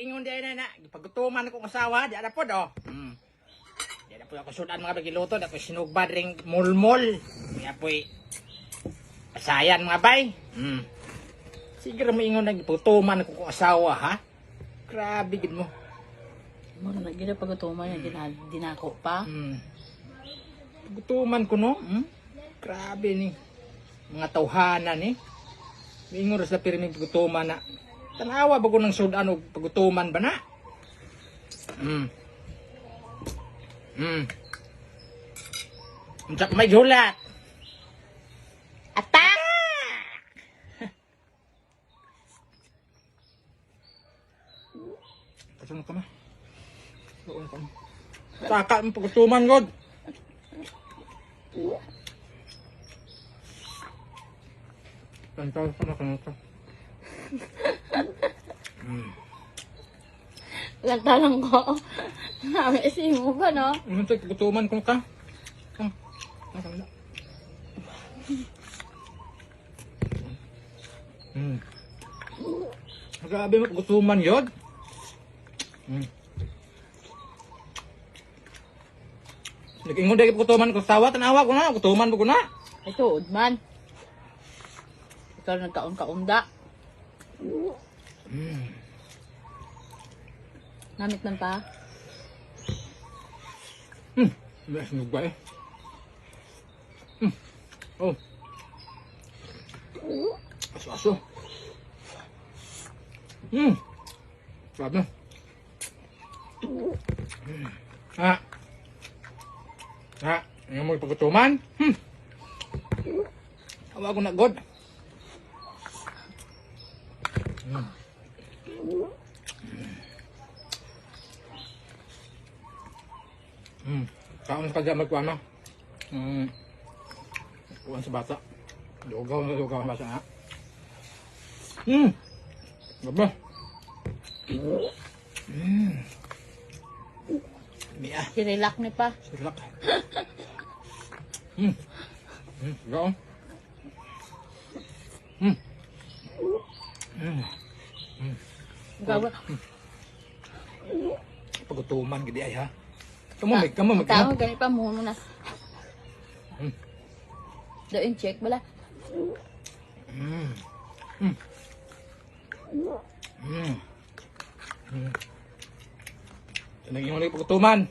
nag-ingon di na na. Pagutuman akong asawa, di na po do. Hmm. Di na po ako sudan mga bagiluto, di ako sinugbad ring mulmol. Di na po Asayan mga bay. Hmm. Siguro mo ingon nagputuman akong asawa ha. Grabe gid mo. Mura na gina pagutuman niya, gina, dinako pa. Hmm. Pagutuman ko no. Hmm? Grabe ni. Mga tawhana ni. Mingon sa pirmi pagutuman na. Tanawa ba ko ng sudan o pagutuman ba na? Hmm. Hmm. Unsak may gulat. Attack! Kasunod ka na. Doon ka na. Saka ang pagutuman, God. Kantaw ka na, kantaw. Lantalang ko. Nami mo ba, no? Ano ito, pagutuman ko ka? Ang, ang, Hmm. Grabe mo, pagutuman yun. Hmm. Nag-ingon dahil pagutuman ko sawa, tanawa ko na, pagutuman ko na. Ito, Udman. Ikaw nagkaon-kaunda. Hmm. Namit man pa. Hmm. Bilas nyo ba eh? Hmm. Oh. Aso-aso. Hmm. Hmm. Ha? Ha? Ngayon mo ipagkutuman? Hmm. Awa ko na god. Hmm. Hmm. Kaon ka dyan magkuhan mo. Hmm. Kuhan sa bata. Lugaw na lugaw ang bata ha. Hmm. Gaba. Hmm. Miya. Sirilak ni pa. Silak. Hmm. Hmm. Gaw. Hmm. Hmm. Gawa. Pagutuman gidi ay ha. Kamu may Tao, ganit pa mo na. Hmm. Doon check bala. Hmm. Hmm. Hmm. Hmm. Tanag yung ulit pagkutuman.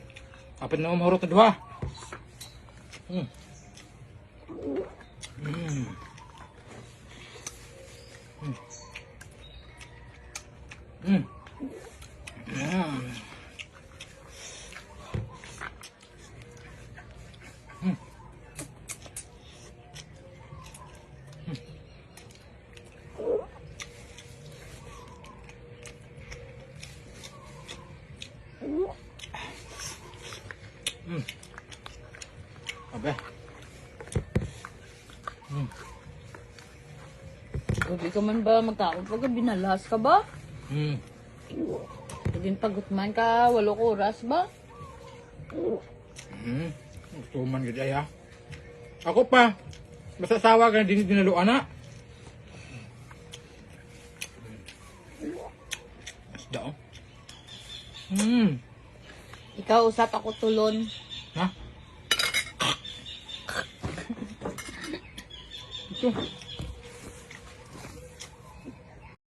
Kapit na umahurot na duha. Hmm. Hmm. Hmm. Hmm. Hmm. Abe. Hindi ka man ba magkaon pag binalas ka ba? Hmm. Pagin pagutman ka, walo ko oras ba? Hmm. Gustuman gid ay ha. Ako pa. Basta sawa ka na din dinaluan na. Isda oh. Hmm. Ikaw usap ako tulon. Ha? Ito.